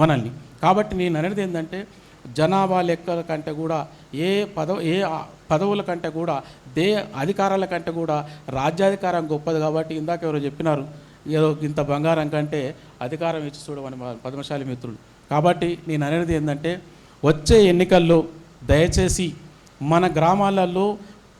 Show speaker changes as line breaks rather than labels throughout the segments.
మనల్ని. కాబట్టి నేను అనేది ఏంటంటే జనాభా లెక్కల కంటే కూడా ఏ పదవ ఏ పదవుల కంటే కూడా దే అధికారాల కంటే కూడా రాజ్యాధికారం గొప్పది కాబట్టి ఇందాక ఎవరో చెప్పినారు ఏదో ఇంత బంగారం కంటే అధికారం ఇచ్చి చూడమని పద్మశాలి మిత్రులు. కాబట్టి నేను అనేది ఏంటంటే వచ్చే ఎన్నికల్లో దయచేసి మన గ్రామాలలో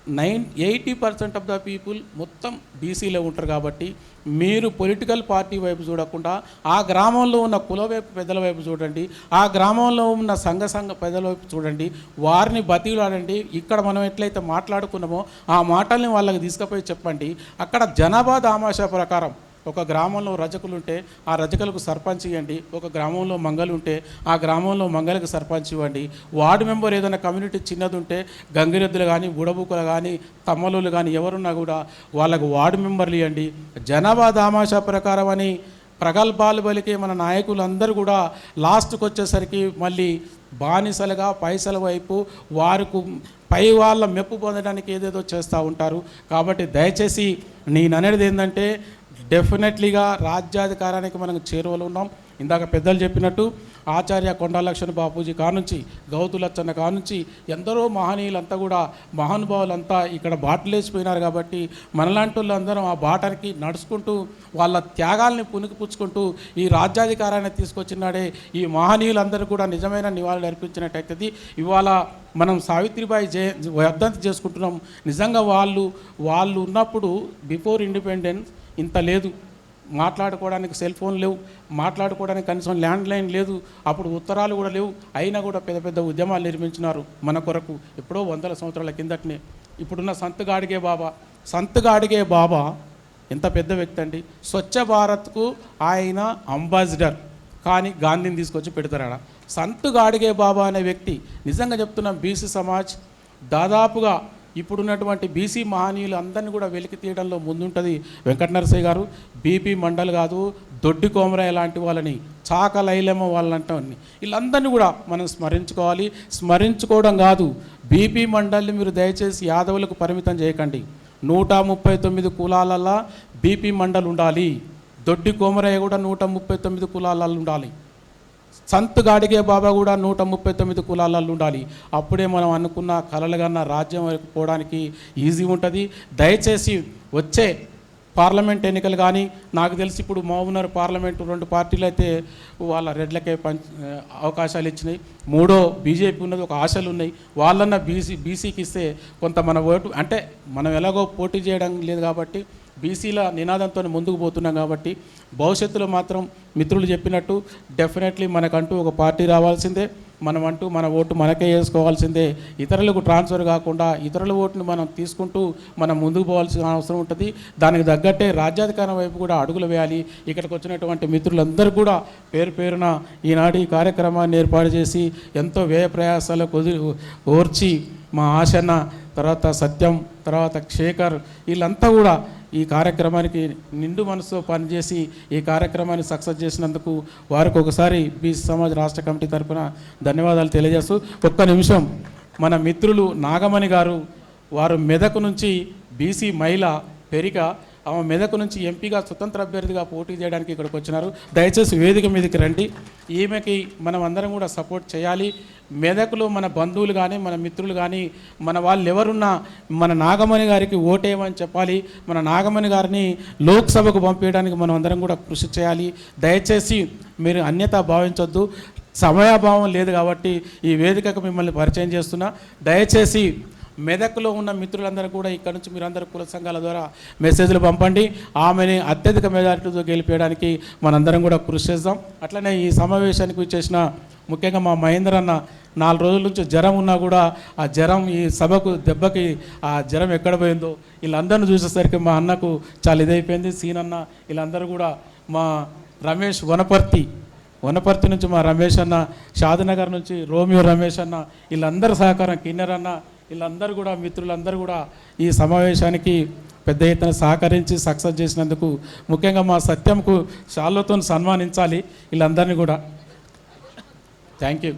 nine eighty percent of the people మొత్తం బీసీలో ఉంటారు కాబట్టి మీరు పొలిటికల్ పార్టీ వైపు చూడకుండా ఆ గ్రామంలో ఉన్న కుల వైపు పెద్దల వైపు చూడండి ఆ గ్రామంలో ఉన్న సంఘ సంఘ పెద్దల వైపు చూడండి వారిని బతిలాడండి. ఇక్కడ మనం ఎట్లయితే మాట్లాడుకున్నామో ఆ మాటల్ని వాళ్ళకి తీసుకుపోయి చెప్పండి. అక్కడ జనాభా దామాషా ప్రకారం ఒక గ్రామంలో రజకులు ఉంటే ఆ రజకులకు సర్పంచ్ ఇవ్వండి ఒక గ్రామంలో మంగలు ఉంటే ఆ గ్రామంలో మంగళకు సర్పంచ్ ఇవ్వండి. వార్డు మెంబర్ ఏదైనా కమ్యూనిటీ చిన్నది ఉంటే గంగిరెద్దులు కానీ బుడబుకులు కానీ తమ్మలు కానీ ఎవరున్నా కూడా వాళ్ళకు వార్డు మెంబర్లు ఇవ్వండి. జనాభా దామాషా ప్రకారం అని ప్రగల్భాలు పలికే మన నాయకులందరూ కూడా లాస్ట్కి వచ్చేసరికి మళ్ళీ బానిసలుగా పైసల వైపు వారికి పై వాళ్ళ మెప్పు పొందడానికి ఏదేదో చేస్తూ ఉంటారు. కాబట్టి దయచేసి నేను అనేది ఏంటంటే డెఫినెట్లీగా రాజ్యాధికారానికి మనం చేరువలో ఉన్నాం. ఇందాక పెద్దలు చెప్పినట్టు ఆచార్య కొండలక్ష్మణ బాపూజీ కానుంచి గౌతులచ్చన్న కానుంచి ఎందరో మహనీయులంతా కూడా మహానుభావులంతా ఇక్కడ బాటలేసిపోయినారు కాబట్టి మనలాంటి వాళ్ళందరం ఆ బాటకి నడుచుకుంటూ వాళ్ళ త్యాగాల్ని పుణికిపుచ్చుకుంటూ ఈ రాజ్యాధికారాన్ని తీసుకొచ్చినాడే ఈ మహనీయులందరూ కూడా నిజమైన నివాళులు అర్పించినట్టయితుంది. ఇవాళ మనం సావిత్రిబాయి జయ వర్ధంతి చేసుకుంటున్నాం. నిజంగా వాళ్ళు వాళ్ళు ఉన్నప్పుడు బిఫోర్ ఇండిపెండెన్స్ ఇంత లేదు. మాట్లాడుకోవడానికి సెల్ ఫోన్ లేవు. మాట్లాడుకోవడానికి కనీసం ల్యాండ్ లైన్ లేదు. అప్పుడు ఉత్తరాలు కూడా లేవు. అయినా కూడా పెద్ద పెద్ద ఉద్యమాలు నిర్మించినారు మన కొరకు. ఎప్పుడో వందల సంవత్సరాల కిందటనే. ఇప్పుడున్న సంతగా అడిగే బాబా. సంతగా అడిగే బాబా ఎంత పెద్ద వ్యక్తి అండి. స్వచ్ఛ భారత్కు ఆయన అంబాసిడర్. కానీ గాంధీని తీసుకొచ్చి పెడతారాడ? సంతుగా అడిగే బాబా అనే వ్యక్తి. నిజంగా చెప్తున్నాం బీసీ సమాజ్ దాదాపుగా ఇప్పుడున్నటువంటి బీసీ మహనీయులు అందరినీ కూడా వెలికి తీయడంలో ముందుంటుంది వెంకట నరసయ్య గారు బీపీ మండల్ కాదు దొడ్డి కోమరయ్య లాంటి వాళ్ళని చాక లైలమ్మ వాళ్ళంటే వీళ్ళందరినీ కూడా మనం స్మరించుకోవాలి. స్మరించుకోవడం కాదు బీపీ మండల్ని మీరు దయచేసి యాదవులకు పరిమితం చేయకండి. నూట ముప్పై తొమ్మిది కులాలల్లా బీపీ మండల్ ఉండాలి. దొడ్డి కోమరయ్య కూడా నూట ముప్పై తొమ్మిది కులాలలో ఉండాలి. సంత్ గాడిగే బాబా కూడా నూట ముప్పై తొమ్మిది కులాలలో ఉండాలి. అప్పుడే మనం అనుకున్న కలలుగన్న రాజ్యం వరకు పోవడానికి ఈజీ ఉంటుంది. దయచేసి వచ్చే పార్లమెంట్ ఎన్నికలు కానీ నాకు తెలిసి ఇప్పుడు మహబూబ్నగర్ పార్లమెంటు రెండు పార్టీలు అయితే వాళ్ళ రెడ్లకే పంచ అవకాశాలు ఇచ్చినాయి. మూడో బీజేపీ ఉన్నది ఒక ఆశలు ఉన్నాయి. వాళ్ళన్న బీసీ బీసీకి ఇస్తే కొంత మన ఓటు అంటే మనం ఎలాగో పోటీ చేయడం లేదు కాబట్టి బీసీల నినాదంతో ముందుకు పోతున్నాం కాబట్టి భవిష్యత్తులో మాత్రం మిత్రులు చెప్పినట్టు డెఫినెట్లీ మనకంటూ ఒక పార్టీ రావాల్సిందే. మనం అంటూ మన ఓటు మనకే వేసుకోవాల్సిందే. ఇతరులకు ట్రాన్స్ఫర్ కాకుండా ఇతరుల ఓటును మనం తీసుకుంటూ మనం ముందుకు పోవాల్సిన అవసరం ఉంటుంది. దానికి తగ్గట్టే రాజ్యాధికారం వైపు కూడా అడుగులు వేయాలి. ఇక్కడికి వచ్చినటువంటి మిత్రులందరూ కూడా పేరు పేరున ఈనాడు ఈ కార్యక్రమాన్ని ఏర్పాటు చేసి ఎంతో వ్యయ ప్రయాసాలు కుదిరి ఓర్చి మా ఆశన్న తర్వాత సత్యం తర్వాత శేఖర్ వీళ్ళంతా కూడా ఈ కార్యక్రమానికి నిండు మనసుతో పనిచేసి ఈ కార్యక్రమాన్ని సక్సెస్ చేసినందుకు వారికి ఒకసారి బీసీ సమాజ్ రాష్ట్ర కమిటీ తరఫున ధన్యవాదాలు తెలియజేస్తూ ఒక్క నిమిషం. మన మిత్రులు నాగమణి గారు వారు మెదక్ నుంచి బీసీ మహిళ పెరిక ఆమె మెదక్ నుంచి ఎంపీగా స్వతంత్ర అభ్యర్థిగా పోటీ చేయడానికి ఇక్కడికి వచ్చినారు. దయచేసి వేదిక మీదకి రండి. ఈమెకి మనం అందరం కూడా సపోర్ట్ చేయాలి. మెదకులు మన బంధువులు కానీ మన మిత్రులు కానీ మన వాళ్ళు ఎవరున్నా మన నాగమణి గారికి ఓటేయమని చెప్పాలి. మన నాగమణి గారిని లోక్సభకు పంపించడానికి మనం అందరం కూడా కృషి చేయాలి. దయచేసి మీరు అన్యత భావించొద్దు. సమయాభావం లేదు కాబట్టి ఈ వేదికకు మిమ్మల్ని పరిచయం చేస్తున్నా. దయచేసి మెదక్లో ఉన్న మిత్రులందరూ కూడా ఇక్కడ నుంచి మీరందరూ కుల సంఘాల ద్వారా మెసేజ్లు పంపండి. ఆమెని అత్యధిక మెజారిటీతో గెలిపేయడానికి మనందరం కూడా కృషి చేద్దాం. అట్లనే ఈ సమావేశానికి వచ్చేసిన ముఖ్యంగా మా మహేందర్ అన్న నాలుగు రోజుల నుంచి జ్వరం ఉన్నా కూడా ఆ జ్వరం ఈ సభకు దెబ్బకి ఆ జ్వరం ఎక్కడ పోయిందో వీళ్ళందరిని చూసేసరికి మా అన్నకు చాలా ఇదైపోయింది. సీనన్న వీళ్ళందరూ కూడా మా రమేష్ వనపర్తి వనపర్తి నుంచి మా రమేష్ అన్న షాదనగర్ నుంచి రోమియో రమేష్ అన్న వీళ్ళందరి సహకారం కిన్నెర్ అన్న వీళ్ళందరూ కూడా మిత్రులందరూ కూడా ఈ సమావేశానికి పెద్ద ఎత్తున సహకరించి సక్సెస్ చేసినందుకు ముఖ్యంగా మా సత్యంకు షాల్వతో సన్మానించాలి వీళ్ళందరినీ కూడా. Thank you.